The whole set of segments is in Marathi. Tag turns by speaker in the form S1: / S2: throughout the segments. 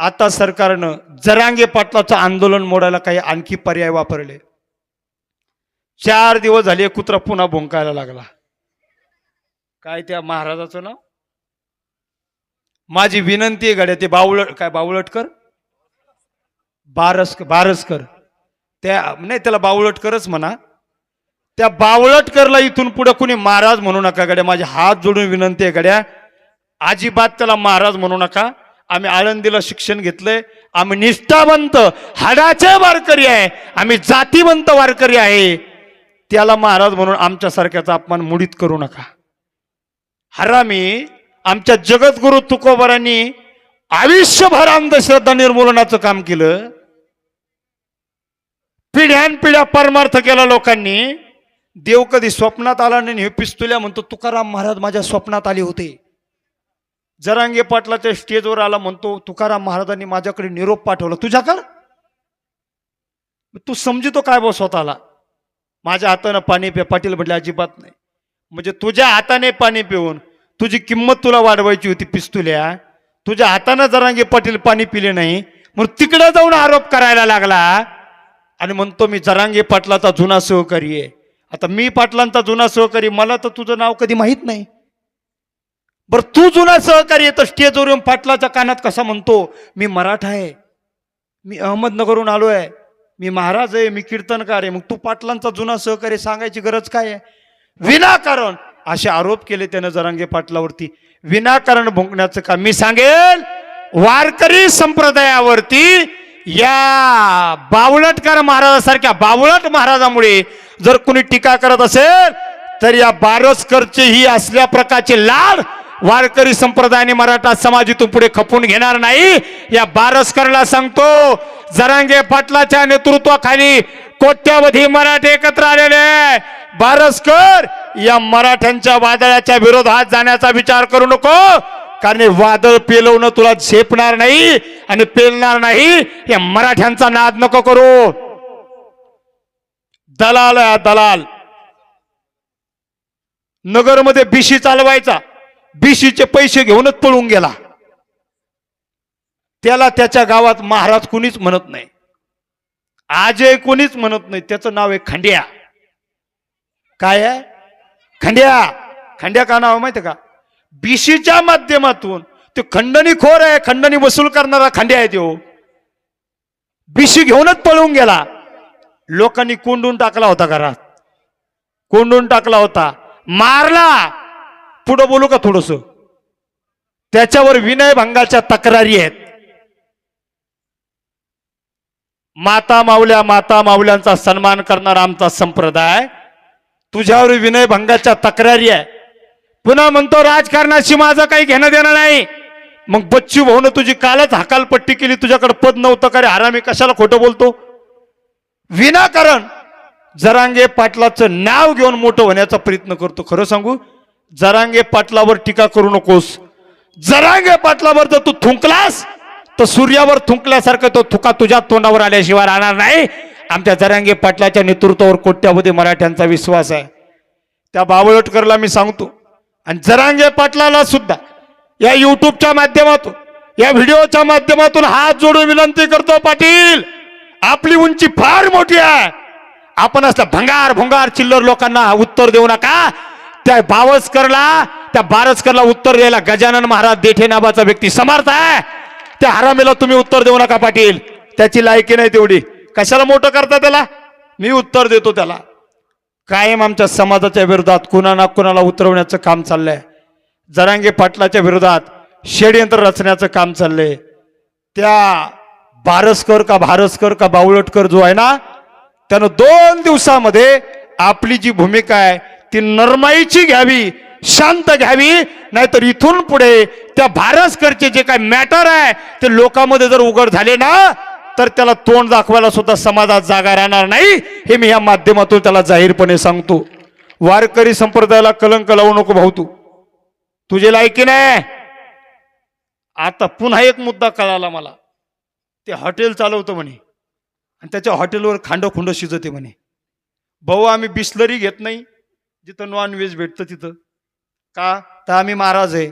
S1: आता सरकारनं जरांगे पाटलाचं आंदोलन मोडायला काही आणखी पर्याय वापरले. चार दिवस झाले कुत्रा पुन्हा भुंकायला लागला. काय त्या महाराजाचं नाव? माझी विनंती आहे गड्या ते बावळट काय बावळटकर? बारसकर बारसकर. त्या नाही त्याला बावळटकरच म्हणा. त्या बावळटकरला इथून पुढे कुणी महाराज म्हणू नका गड्या. माझे हात जोडून विनंती आहे गड्या. अजिबात त्याला महाराज म्हणू नका. आम्ही आळंदीला शिक्षण घेतलंय. आम्ही निष्ठावंत हाडाचे वारकरी आहे. आम्ही जातीवंत वारकरी आहे. त्याला महाराज म्हणून आमच्यासारख्याचा अपमान मुडीत करू नका. हरामी आमच्या जगद्गुरु तुकोबरांनी आयुष्यभर अंधश्रद्धा निर्मूलनाचं काम केलं. पिढ्यानपिढ्या परमार्थ केला लोकांनी. देव कधी स्वप्नात आला नाही हे पिस्तुल्या म्हणतो तुकाराम महाराज माझ्या स्वप्नात आले होते. जरांगे पाटलाच्या स्टेजवर आला म्हणतो तुकाराम महाराजांनी माझ्याकडे निरोप पाठवला. तुझ्याकडं? तू समजतो काय बो स्वतःला? माझ्या हातानं पाणी पे पाटील म्हटले अजिबात नाही. म्हणजे तुझ्या हाताने पाणी पिऊन तुझी किंमत तुला वाढवायची होती पिस्तुल्या. तुझ्या हातानं जरांगे पाटील पाणी पिले नाही म्हणून तिकडे जाऊन आरोप करायला लागला. आणि म्हणतो मी जरांगे पाटलाचा जुना सहकारी आहे. आता मी पाटलांचा जुना सहकारी मला तर तुझं नाव कधी माहीत नाही. बरं तू जुना सहकारी आहे स्टेजवर येऊन पाटलाच्या कानात कसा म्हणतो मी मराठा आहे मी अहमदनगरहून आलो आहे मी महाराज आहे मी कीर्तनकार आहे मग तू पाटलांचा जुना सहकारी सांगायची गरज काय आहे? विनाकारण असे आरोप केले त्यानं जरांगे पाटलावरती. विनाकारण भोंकण्याचं काम. मी सांगेल वारकरी संप्रदायावरती या बावळटकर महाराजासारख्या बावळट महाराजामुळे जर कुणी टीका करत असेल तर या बारसकरचे ही असल्या प्रकारचे लाड वारकरी संप्रदायाने मराठा समाजातून पुढे खपून घेणार नाही. या बारसकरला सांगतो जरांगे पाटलाच्या नेतृत्वाखाली कोट्यावधी मराठे एकत्र आलेले बारसकर या मराठ्यांच्या वादळाच्या विरोधात जाण्याचा विचार करू नको. कारण वादळ पेलवणं तुला झेपणार नाही आणि पेलणार नाही या मराठ्यांचा नाद नको करू. दलाल दलाल. नगरमध्ये बिशी चालवायचा. बिशीचे पैसे घेऊनच पळून गेला. त्याला त्याच्या गावात महाराज कुणीच म्हणत नाही. आजय कोणीच म्हणत नाही. त्याचं नाव आहे खंड्या. काय आहे? खंड्या. खंड्या का नाव माहिती का? बिशीच्या माध्यमातून ते खंडणी खोर आहे खंडणी वसूल करणारा खंड्या आहे तो. बिशी घेऊनच पळून गेला. लोकांनी कोंडून टाकला होता घरात. कोंडून टाकला होता. मारला. पुढं बोलू का थोडस? त्याच्यावर विनयभंगाच्या तक्रारी आहेत. माता माऊल्या माता माऊल्यांचा सन्मान करणारा आमचा संप्रदाय. तुझ्यावर विनयभंगाच्या तक्रारी आहे पुन्हा म्हणतो राजकारणाशी माझं काही घेणं देणं नाही. मग बच्चू भाऊन तुझी कालच हकालपट्टी केली तुझ्याकडे पद नव्हतं का रे हरामी? कशाला खोटं बोलतो? विनाकारण जरांगे पाटलाचं नाव घेऊन मोठं होण्याचा प्रयत्न करतो. खरं सांगू? जरांगे पाटलावर टीका करू नकोस. जरांगे पाटलावर जर तू थुंकलास तर सूर्यावर थुंकल्यासारखं तो थुका तुझ्या तोंडावर आल्याशिवाय राहणार नाही. आमच्या जरांगे पाटलाच्या नेतृत्वावर कोट्यावधी मराठ्यांचा विश्वास आहे. त्या बावळटकरला मी सांगतो आणि जरांगे पाटलाला सुद्धा या युट्यूबच्या माध्यमातून या व्हिडिओच्या माध्यमातून हात जोडून विनंती करतो पाटील आपली उंची फार मोठी आहे. आपण असल्या भंगार भंगार चिल्लर लोकांना उत्तर देऊ नका. त्या बावसकरला त्या बारसकरला उत्तर द्यायला गजानन महाराज देठे नावाचा व्यक्ती समर्थ आहे. त्या हरामीला तुम्ही उत्तर देऊ नका पाटील. त्याची लायकी नाही तेवढी. कशाला मोठं करता त्याला? मी उत्तर देतो त्याला. कायम आमच्या समाजाच्या विरोधात कुणा ना कुणाला उतरवण्याचं काम चाललंय? जरांगे पाटलाच्या विरोधात षडयंत्र रचण्याचं काम चाललंय. त्या बारसकर का भारसकर का बावळटकर जो आहे ना त्यानं दोन दिवसामध्ये आपली जी भूमिका आहे ती नरमाईची घ्यावी शांत घ्यावी नाहीतर इथून पुढे त्या भारसकरचे जे काय मॅटर आहे ते लोकांमध्ये जर उघड झाले ना तर त्याला तोंड दाखवायला सुद्धा समाजात जागा राहणार नाही हे मी या माध्यमातून त्याला जाहीरपणे सांगतो. वारकरी संप्रदायाला कलंक लावू नको भाऊ तू. तुझी लायकी नाही. आता पुन्हा एक मुद्दा कळाला मला. ते हॉटेल चालवतं म्हणे. आणि त्याच्या हॉटेलवर खांडोखुंड शिजते म्हणे. भाऊ आम्ही बिस्लरी घेत नाही. जिथं नॉनव्हेज भेटतं तिथं. का? तर आम्ही महाराज आहे.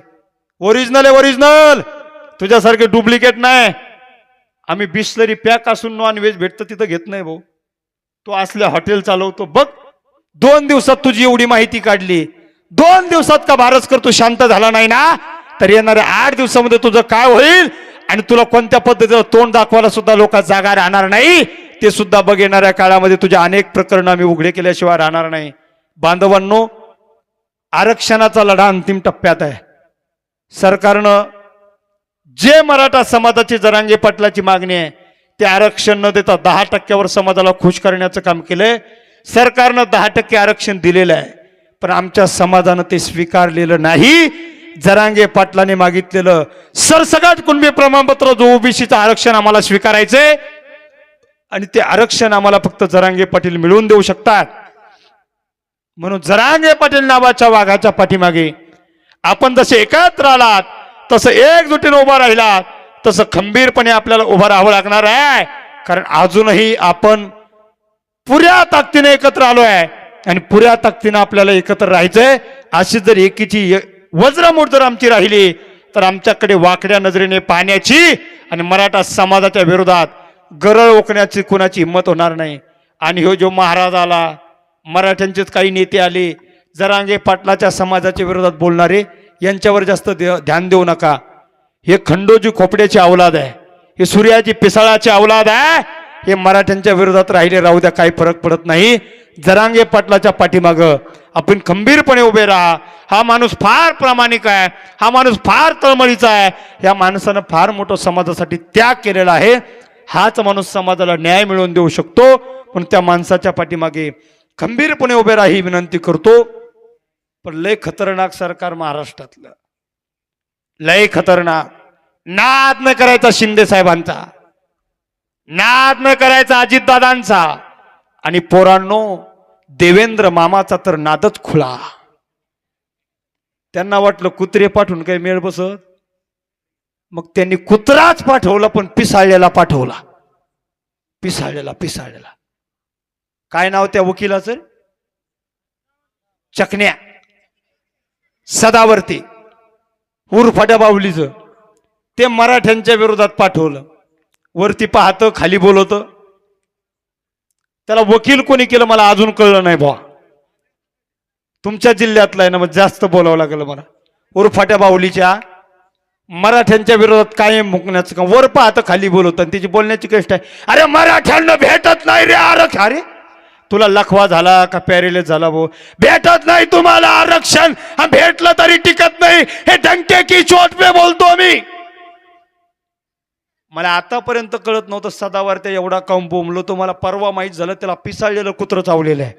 S1: ओरिजिनल आहे ओरिजिनल तुझ्यासारखे डुप्लिकेट नाही. आम्ही बिस्लरी पॅक असून नॉनव्हेज भेटतं तिथं घेत नाही भाऊ. तो असल्या हॉटेल चालवतो. बघ दोन दिवसात तुझी एवढी माहिती काढली. दोन दिवसात का भारत करतो शांत झाला नाही ना? तर येणाऱ्या आठ दिवसामध्ये तुझं काय होईल? आणि तुला कोणत्या पद्धतीचं तोंड दाखवायला सुद्धा लोक जागा राहणार नाही? ते सुद्धा बघ येणाऱ्या काळामध्ये तुझ्या अनेक प्रकरण आम्ही उघडे केल्याशिवाय राहणार नाही. बांधवांनो आरक्षणाचा लढा अंतिम टप्प्यात आहे. सरकारनं जे मराठा समाजाची जरांगे पाटलाची मागणी आहे ते आरक्षण न देता दहा टक्क्यावर समाजाला खुश करण्याचं काम केलंय. सरकारनं दहा टक्के आरक्षण दिलेलं आहे पण आमच्या समाजानं ते स्वीकारलेलं नाही. जरांगे पाटलाने मागितलेलं सरसगट कुणबी प्रमाणपत्र जो ओबीसीचं आरक्षण आम्हाला स्वीकारायचंय आणि ते आरक्षण आम्हाला फक्त जरांगे पाटील मिळवून देऊ शकतात. म्हणून जरांगे पाटील नावाच्या वाघाच्या पाठीमागे आपण जसे एकत्र आलात तसं एकजुटीने उभा राहिलात तसं खंबीरपणे आपल्याला उभं राहावं लागणार आहे. कारण अजूनही आपण पुऱ्या ताकदीने एकत्र आलो आहे आणि पुऱ्या ताकदीनं आपल्याला एकत्र राहायचंय. अशी जर एकीची ए- वज्रमूठ जर आमची राहिली तर आमच्याकडे वाकड्या नजरेने पाहण्याची आणि मराठा समाजाच्या विरोधात गरळ ओकण्याची कुणाची हिंमत होणार नाही. आणि ह्यो जो महाराज आला मराठ्यांचेच काही नेते आले जरांगे पाटलाच्या समाजाच्या विरोधात बोलणारे यांच्यावर जास्त दे- ध्यान देऊ नका. हे खंडोजी खोपड्याची अवलाद आहे हे सूर्याची पिसाळाची अवलाद आहे हे मराठ्यांच्या विरोधात राहिले राहू द्या काही फरक पडत नाही. जरांगे पाटलाच्या पाठीमाग आपण खंबीरपणे उभे राहा. हा माणूस फार प्रामाणिक आहे हा माणूस फार तळमळीचा आहे. या माणसानं फार मोठं समाजासाठी त्याग केलेला आहे. हाच माणूस समाजाला न्याय मिळवून देऊ शकतो पण त्या माणसाच्या पाठीमागे खंबीरपणे उभे राहा ही विनंती करतो पण लय खतरनाक सरकार महाराष्ट्रातलं. लय खतरनाक. नाद न करायचा शिंदे साहेबांचा. नाद न करायचा अजितदादांचा. आणि पोरांनो देवेंद्र मामाचा तर नादच खुला. त्यांना वाटलं कुत्रे पाठवून काही मेळ बसत. मग त्यांनी कुत्राच पाठवला पण पिसाळलेला पाठवला. पिसाळलेला पिसाळलेला. काय नाव त्या वकिलाचं? चकण्या. सदावर्ती. उरफाट्या बाहुलीचं ते मराठ्यांच्या विरोधात पाठवलं. वरती पाहतं खाली बोलवतं. त्याला वकील कोणी केलं मला अजून कळलं नाही भावा तुमच्या जिल्ह्यातला आहे ना मग जास्त बोलावं लागलं मला. उरफाट्या बाहुलीच्या मराठ्यांच्या विरोधात कायम मुकण्याचं काम. वर पाहतं खाली बोलवतं. आणि तिची बोलण्याची कष्ट आहे. अरे मराठ्यांना भेटत नाही रे आरख अरे तुला लखवा झाला का पॅरेलेस झाला भाऊ भेटत नाही तुम्हाला आरक्षण. हा भेटलं तरी टिकत नाही. हे डंके की चोट पे बोलतो मी. मला आतापर्यंत कळत नव्हतं सदावर ते एवढा काम बोंबलो. तो मला परवा माहीत झालं त्याला पिसाळलेलं कुत्र चावलेलं आहे.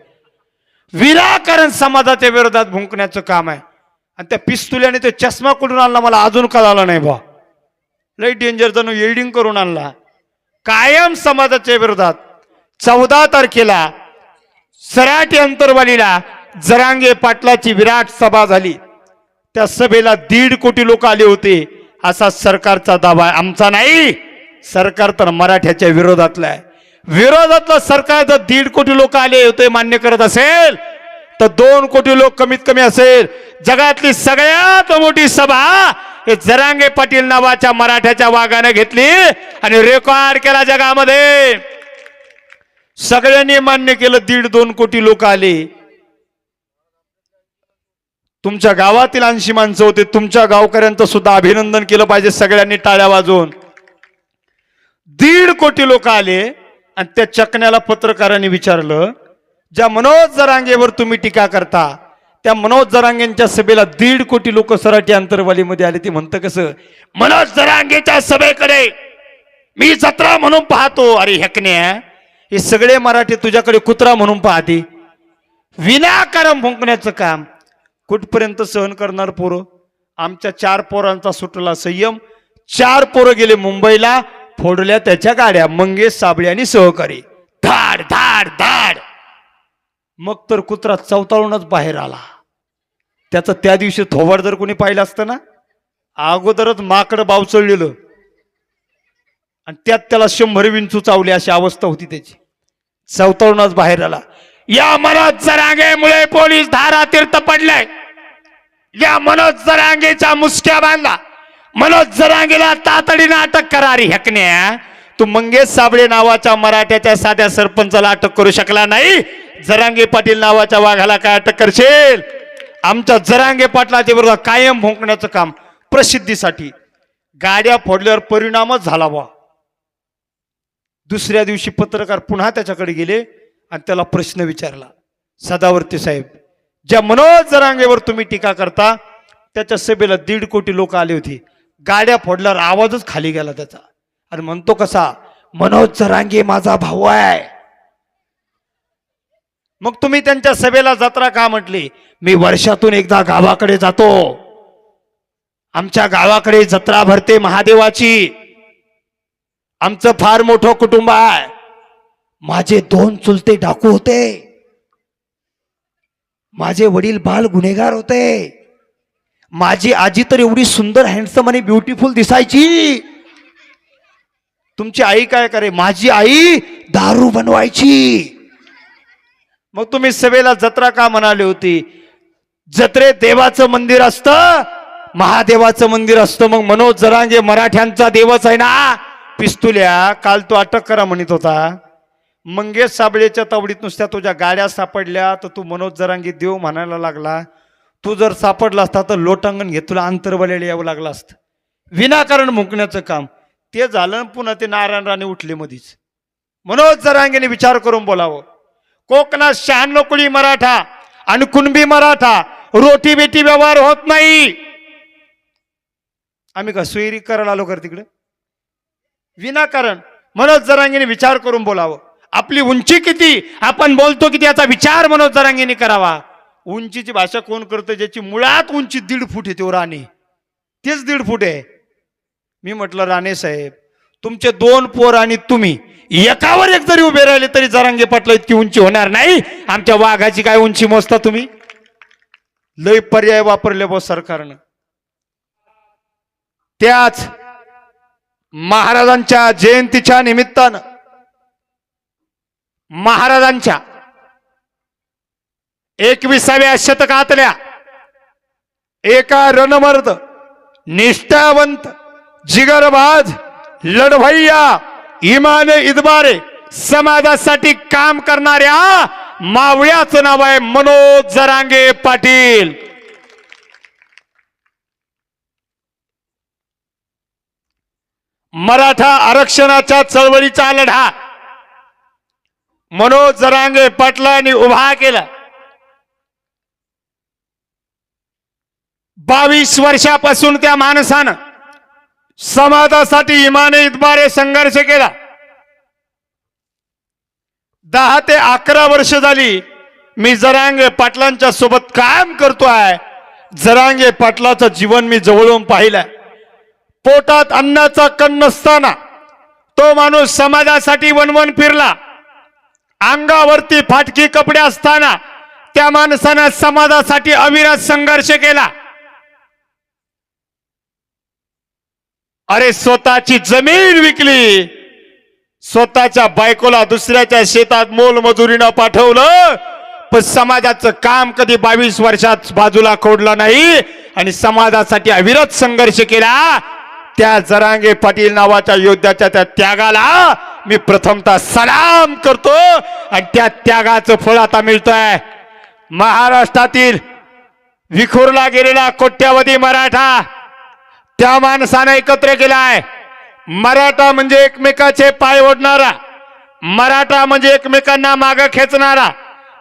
S1: विनाकारण समाजाच्या विरोधात भुंकण्याचं काम आहे. आणि त्या पिस्तुल्याने ते चष्मा कुठून आणला मला अजून कळाला नाही बा लई डेंजर जणू येल्डिंग करून आणला. कायम समाजाच्या विरोधात चौदा तारखेला सराटी अंतरवालीला जरांगे पाटलाची विराट सभा झाली. त्या सभेला दीड कोटी लोक आले होते. असा सरकारचा दावा आमचा नाही. सरकार तर मराठ्याच्या विरोधातला आहे. विरोधातलं सरकार जर दीड कोटी लोक आले होते मान्य करत असेल तर दोन कोटी लोक कमीत कमी असेल. जगातली सगळ्यात मोठी सभा हे जरांगे पाटील नावाच्या मराठ्याच्या वाघाने घेतली आणि रेकॉर्ड केला जगामध्ये. सगळ्यांनी मान्य केलं दीड दोन कोटी लोक आले. तुमच्या गावातील ऐंशी माणसं होते तुमच्या गावकऱ्यांचं सुद्धा अभिनंदन केलं पाहिजे सगळ्यांनी टाळ्या वाजवून. दीड कोटी लोक आले आणि त्या चकण्याला पत्रकारांनी विचारलं ज्या मनोज जरांगेवर तुम्ही टीका करता त्या मनोज जरांगेंच्या सभेला दीड कोटी लोक सराठी अंतरवालीमध्ये आले. ते म्हणतं कसं मनोज जरांगेच्या सभेकडे मी जत्रा म्हणून पाहतो. अरे हेकण्या हे सगळे मराठी तुझ्याकडे कुत्रा म्हणून पाहते. विनाकारण भुंकण्याचं काम. कुठपर्यंत सहन करणार पोरं? आमच्या चार पोरांचा सुटला संयम. चार पोरं गेले मुंबईला फोडल्या त्याच्या गाड्या. मंगेश साबळे आणि सहकारी. धाड धाड धाड. मग तर कुत्रा चवताळूनच बाहेर आला. त्याचं त्या दिवशी थोबाड जर कोणी पाहिलं असतं ना? अगोदरच माकड बावचळलेलं. आणि त्यात त्याला शंभर विंचू चावली अशी अवस्था होती त्याची. चवतळूनच बाहेर आला. या मनोज जरांगेमुळे पोलीस धारा तीर्थ पडलाय. या मनोज जरांगेच्या मुसक्या बांधला मनोज जरांगेला तातडीनं अटक करा रे हेकण्या तू मंगेश साबळे नावाच्या मराठ्याच्या साध्या सरपंचाला अटक करू शकला नाही. जरांगे पाटील नावाच्या वाघाला काय अटक करशील? आमच्या जरांगे पाटलाच्या विरोधात कायम भोंकण्याचं काम प्रसिद्धीसाठी. गाड्या फोडल्यावर परिणामच झाला बा दुसऱ्या दिवशी पत्रकार पुन्हा त्याच्याकडे गेले आणि त्याला प्रश्न विचारला. सदावर्ती साहेब ज्या मनोज जरांगेवर तुम्ही टीका करता त्याच्या सभेला दीड कोटी लोक आले होते. गाड्या फोडल्यावर आवाजच खाली गेला त्याचा. आणि म्हणतो कसा मनोज जरांगे माझा भाऊ आहे. मग तुम्ही त्यांच्या सभेला जत्रा का म्हटली? मी वर्षातून एकदा गावाकडे जातो. आमच्या गावाकडे जत्रा भरते महादेवाची. आमचं फार मोठं कुटुंब आहे. माझे दोन चुलते डाकू होते. माझे वडील बाल गुन्हेगार होते. माझी आजी तर एवढी सुंदर हँडसम आणि ब्युटिफुल दिसायची. तुमची आई काय करे? माझी आई दारू बनवायची. मग तुम्ही सभेला जत्रा का म्हणाली होती? जत्रे देवाचं मंदिर असतं महादेवाचं मंदिर असतं. मग मनोज जरांगे मराठ्यांचा देवच आहे ना? पिस्तुल्या काल तू अटक करा म्हणत होता. मंगेश साबळेच्या तावडीत नुसत्या तुझ्या गाड्या सापडल्या तर तू मनोज जरांगी देव म्हणायला लागला. तू जर सापडला असता तर लोटांगण घेत तुला अंतरबल्याला यावं लागलं असतं. विनाकारण मुकण्याचं काम. ते झालं पुन्हा ते नारायण राणे उठले मधीच. मनोज जरांगेने विचार करून बोलावं. कोकणात शहाण्णव कुळी मराठा आणि कुणबी मराठा रोटी बेटी व्यवहार होत नाही. आम्ही का सोयरी करायला आलो कर तिकडे? विनाकारण मनोज जरांगीने विचार करून बोलावं. आपली उंची किती? आपण बोलतो किती याचा विचार मनोज जरांगीने करावा. उंचीची भाषा कोण करतं? ज्याची मुळात उंची दीड फूट आहे तो राणे. तेच दीड फूट आहे. मी म्हटलं राणे साहेब तुमचे दोन पोर आणि तुम्ही एकावर एक जरी उभे राहिले तरी जरांगे पाटला इतकी उंची होणार नाही. आमच्या वाघाची काय उंची मोजता तुम्ही? लय पर्याय वापरले बो सरकारनं. त्याच महाराजांच्या जयंतीच्या निमित्तानं महाराजांच्या एकविसाव्या शतकातल्या एका रणमर्द निष्ठावंत जिगरबाज लढवय्या इमाने इदबारे समाजासाठी काम करणाऱ्या मावळ्याचं नाव आहे मनोज जरांगे पाटील. मराठा आरक्षणाच्या चळवळीचा लढा. मनोज जरांगे पाटलांनी उभा केला. बावीस वर्षापासून त्या माणसानं समाजासाठी इमाने इतबारे संघर्ष केला. दहा ते अकरा वर्ष झाली मी जरांगे पाटलांच्या सोबत काम करतोय. जरांगे पाटलाचं जीवन मी जवळून पाहिलंय. पोटात अन्नाचा कण नसताना तो माणूस समाजासाठी वनवन फिरला. अंगावरती फाटकी कपडे असताना त्या माणसानं समाजासाठी अविरत संघर्ष केला. अरे स्वतःची जमीन विकली. स्वतःच्या बायकोला दुसऱ्याच्या शेतात मोलमजुरीनं पाठवलं. पण समाजाचं काम कधी बावीस वर्षात बाजूला खोडलं नाही आणि समाजासाठी अविरत संघर्ष केला. त्या जरांगे पाटील नावाच्या योद्ध्याच्या त्या त्यागाला मी प्रथमतः सलाम करतो. आणि त्या त्यागाचं फळ आता मिळतंय. महाराष्ट्रातील विखुरला गेलेला कोट्यावधी मराठा त्या माणसानं एकत्र केलाय. मराठा म्हणजे एकमेकाचे पाय ओढणारा. मराठा म्हणजे एकमेकांना माग खेचणारा.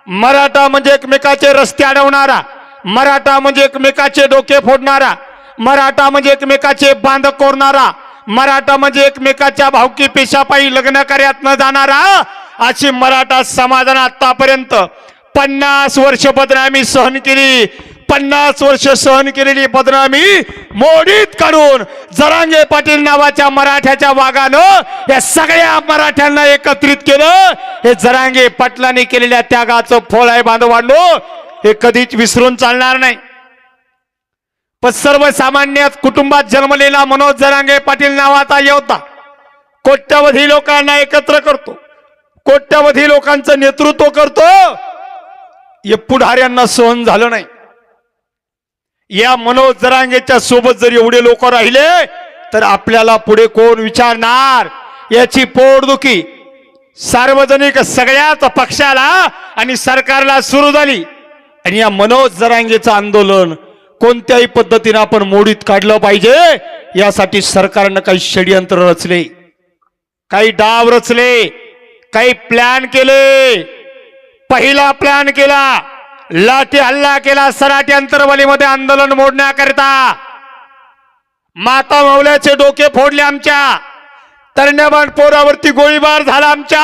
S1: मराठा म्हणजे एकमेकाचे रस्ते अडवणारा. मराठा म्हणजे एकमेकाचे डोके फोडणारा. मराठा म्हणजे एकमेकाचे बांध कोरणारा मराठा म्हणजे एकमेकाच्या भावकी पेशापायी लग्न कार्यात न जाणारा अशी मराठा समाधान आतापर्यंत पन्नास वर्ष बदनामी सहन केली. पन्नास वर्ष सहन केलेली बदनामी मोडीत काढून जरांगे पाटील नावाच्या मराठ्याच्या वागानं या सगळ्या मराठ्यांना एकत्रित केलं. हे जरांगे पाटलांनी केलेल्या त्यागाचं फळ आहे बांधवांनो. हे कधीच विसरून चालणार नाही. पण सर्वसामान्य कुटुंबात जन्मलेला मनोज जरांगे पाटील नावाचा योद्धा कोट्यवधी लोकांना एकत्र करतो. कोट्यवधी लोकांचं नेतृत्व करतो. हे पुढाऱ्यांना सहन झालं नाही. या मनोज जरांगेच्या सोबत जर एवढे लोक राहिले तर आपल्याला पुढे कोण विचारणार? याची पोटदुखी सार्वजनिक सगळ्याच पक्षाला आणि सरकारला सुरू झाली. आणि या मनोज जरांगेचं आंदोलन कोणत्याही पद्धतीने आपण मोडीत काढलं पाहिजे यासाठी सरकारनं काही षडयंत्र रचले. काही डाव रचले काही प्लॅन केले. पहिला प्लॅन केला लाठी हल्ला केला सराटी अंतरवालीमध्ये आंदोलन मोडण्याकरिता. माता मावल्याचे डोके फोडले आमच्या. तरण्याबाण पोरावरती गोळीबार झाला आमच्या.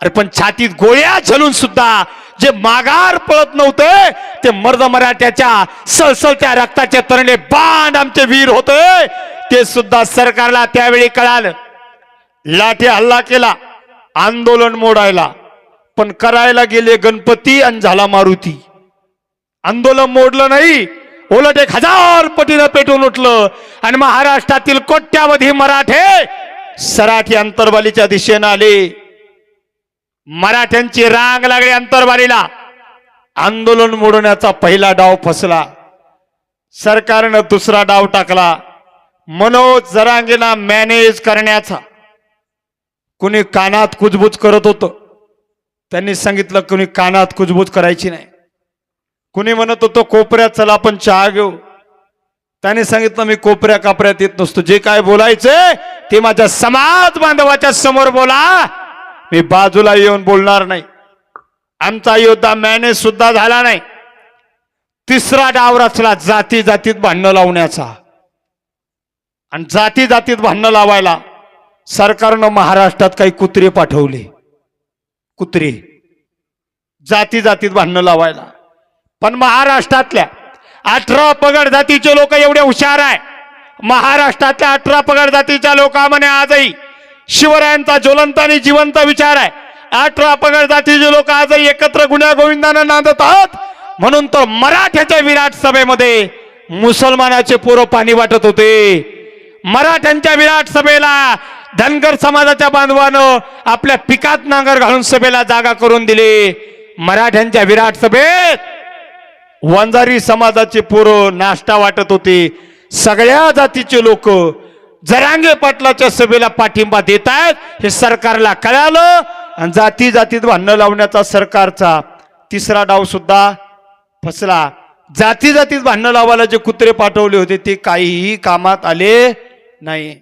S1: अरे पण छातीत गोळ्या झलून सुद्धा जे माघार पळत नव्हते ते मर्द मराठ्याच्या सळसळत्या रक्ताचे तरणे बांध आमचे वीर होते. ते सुद्धा सरकारला त्यावेळी कळालं. लाठी हल्ला केला आंदोलन मोडायला. पण करायला गेले गणपती आणि झाला मारुती. आंदोलन मोडलं नाही उलट एक हजार पटीनं पेटून उठलं. आणि महाराष्ट्रातील कोट्यावधी मराठे सराठी अंतरवालीच्या दिशेनं आले. मराठ्यांची रांग लागली अंतरवालीला आंदोलन मोडण्याचा पहिला डाव फसला. सरकारनं दुसरा डाव टाकला. मनोज जरांगेला मॅनेज करण्याचा. कुणी कानात कुजबूज करत होतं. त्यांनी सांगितलं कुणी कानात कुजबूज करायची नाही. कुणी म्हणत होतं कोपऱ्यात चला आपण चहा घेऊ. त्याने सांगितलं मी कोपऱ्या कापऱ्यात येत नसतो. जे काय बोलायचंय ते माझ्या समाज बांधवाच्या समोर बोला. मी बाजूला येऊन बोलणार नाही. आमचा योद्धा मॅनेज सुद्धा झाला नाही. तिसरा डाव रचला जाती जातीत भांडणं लावण्याचा. आणि जाती जातीत भांडणं लावायला सरकारनं महाराष्ट्रात काही कुत्रे पाठवले. कुत्रे. जाती जातीत भांडणं लावायला. पण महाराष्ट्रातल्या अठरा पगड जातीचे लोक एवढे हुशार आहे. महाराष्ट्रातल्या अठरा पगड जातीच्या लोकांमध्ये आजही शिवरायांचा ज्वलंत आणि जिवंत विचार आहे. अठरा पगड जातीचे लोक आजही एकत्र गुन्ह्या गोविंदानं नांदत आहोत म्हणून तर मराठ्याच्या विराट सभेमध्ये मुसलमानाचे पोरं पाणी वाटत होते. मराठ्यांच्या विराट सभेला धनगर समाजाच्या बांधवानं आपल्या पिकात नांगर घालून सभेला जागा करून दिली. मराठ्यांच्या विराट सभेत वंजारी समाजाचे पोरं नाश्ता वाटत होते. सगळ्या जातीचे लोक जरांगे पाटलाच्या सभेला पाठिंबा देत आहेत हे सरकारला कळालं आणि जाती जातीत भांडणं लावण्याचा सरकारचा तिसरा डाव सुद्धा फसला. जाती जातीत भांडणं लावायला जे कुत्रे पाठवले होते ते काहीही कामात आले नाही.